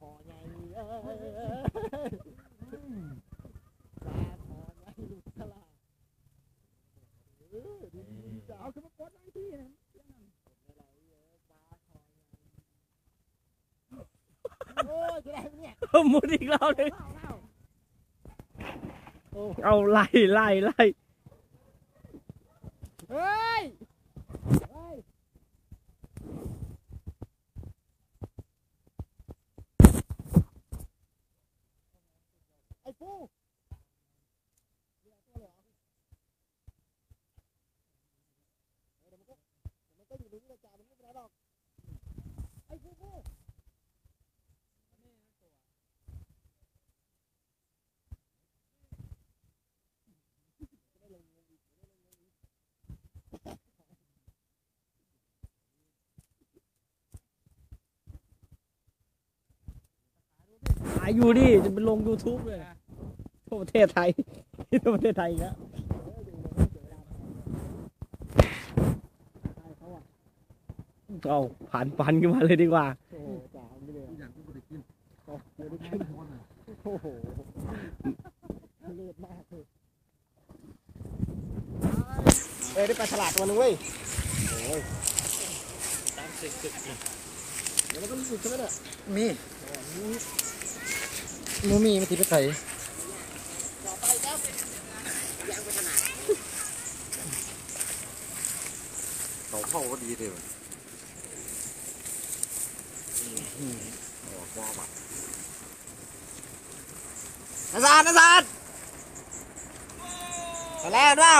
เอ้ยเอ้ยเอ้ยปลาทองไอ้ลูกสลาเออดีดีจ้าเอาขึ้นมากดหน่อยพี่นะโอ้ยจะได้ไหมเนี่ยมุดอีกรอบหนึงเล่าเล่าโอ้เอาไล่ไล่ไล่เฮ้ยเฮ้ย ไอ้ปูเดี๋ยอเดี๋ยวมันก็เดี๋ยวมันก็อยู่ตรงนี้แหละเป็นไรหรอกไอ้ปูปูถ่ายอยู่ดิจะไปลง YouTube เลย ทั่วประเทศไทยทั่วประเทศไทยอีกแล้วเอาผ่านปันขึ้นมาเลยดีกว่าโอ้โหจ่าไม่เลยอย่างที่กูได้กินโอ้โหเดี๋ยวได้ขึ้นโอ้โหเลือดมากเลยเอ้ยได้ปลาฉลาดตัวหนึงเว้ยโอ้ยเดี๋ยวมันก็รู้สึกใช่ไหมเนี่ยมีหนูมีมันติดไปไข่ เขาเข้าก็ดีเลยว่ะอืมโอ้ว้าวอะนาซานนาซานไปแล้วเปล่า